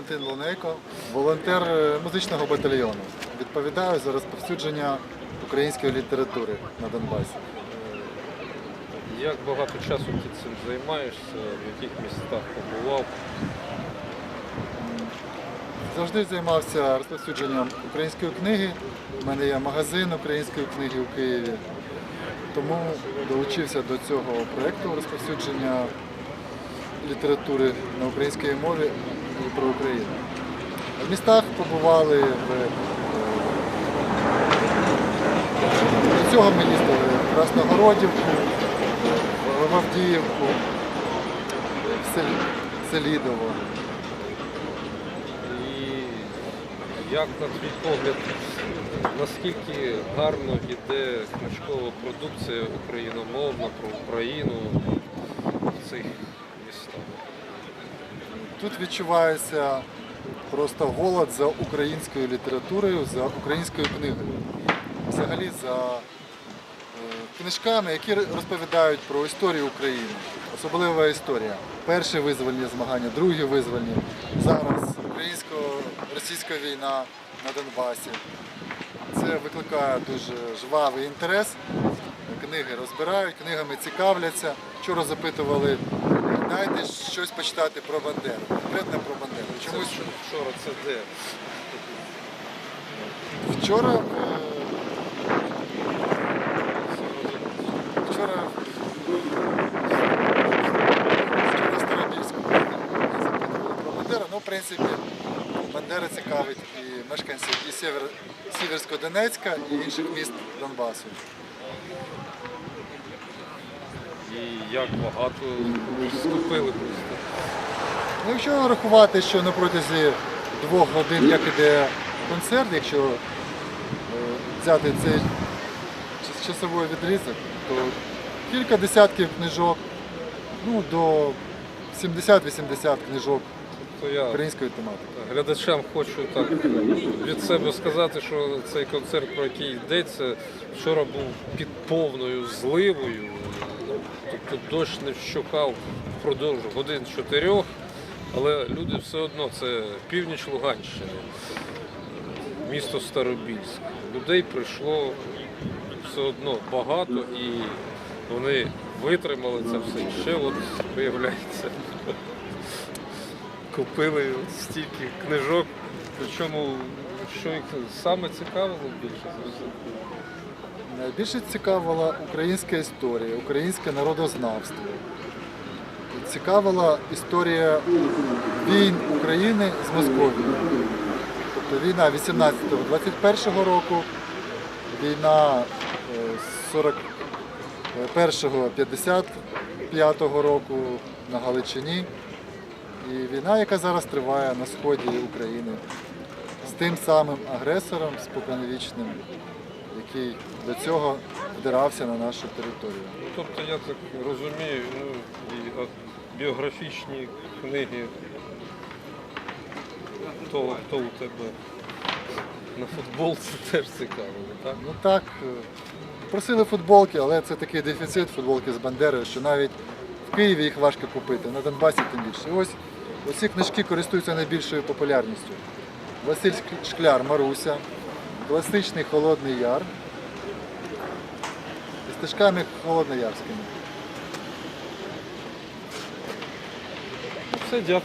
Валентин Лунейко, волонтер е, музичного батальйону. Відповідаю за розповсюдження української літератури на Донбасі. Як багато часу ти цим займаєшся, в яких містах побував? Завжди займався розповсюдженням української книги. У мене є магазин української книги у Києві. Тому долучився до цього проєкту розповсюдження літератури на українській мові і про Україну. В містах побували в е, до цього ми їздили в Красногородівку, в Авдіївку, в Селі- Селідово. І як на твій погляд, наскільки гарно йде книжкова продукція україномовна про Україну в цих містах? Тут відчувається просто голод за українською літературою, за українською книгою. Взагалі за е, книжками, які розповідають про історію України. Особлива історія. Перші визвольні змагання, другі визвольні. Зараз українсько-російська війна на Донбасі. Це викликає дуже жвавий інтерес. Книги розбирають, книгами цікавляться. Вчора запитували, дайте щось почитати про Бандеру. Конкретно про Бандеру. Чомусь вчора- це де? вчора, е, вчора, Старобільську запитували про Бандеру. Ну, в принципі, Бандера цікавить і мешканців і Сєвер, Сіверсько-Донецька, і інших міст Донбасу. І як багато вступили просто. Ну, якщо рахувати, що на протязі двох годин, як іде концерт, якщо е, взяти цей час- часовий відрізок, то кілька десятків книжок, ну до 70-80 книжок То я української тематики. глядачам хочу так від себе сказати, що цей концерт, про який йдеться, вчора був під повною зливою. Тобто дощ не вщухав впродовж годин чотирьох, але люди все одно це північ Луганщини, місто Старобільськ. Людей прийшло все одно багато і вони витримали це все. Ще от виявляється купили стільки книжок, причому що їх саме цікавило більше. Найбільше цікавила українська історія, українське народознавство. Цікавила історія війн України з Московією. Тобто війна 18-21 року, війна е, 41-55 року на Галичині і війна, яка зараз триває на сході України з тим самим агресором споконвічним, який до цього вдирався на нашу територію. Ну, тобто я так розумію, ну, і біографічні книги того, хто у тебе на футболці теж цікавили, так? Ну так, е, просили футболки, але це такий дефіцит футболки з Бандерою, що навіть в Києві їх важко купити, на Донбасі тим більше. І Ось оці книжки користуються найбільшою популярністю. Василь Шкляр Маруся, класичний Холодний Яр і стежками холодноярськими. Все, дякую.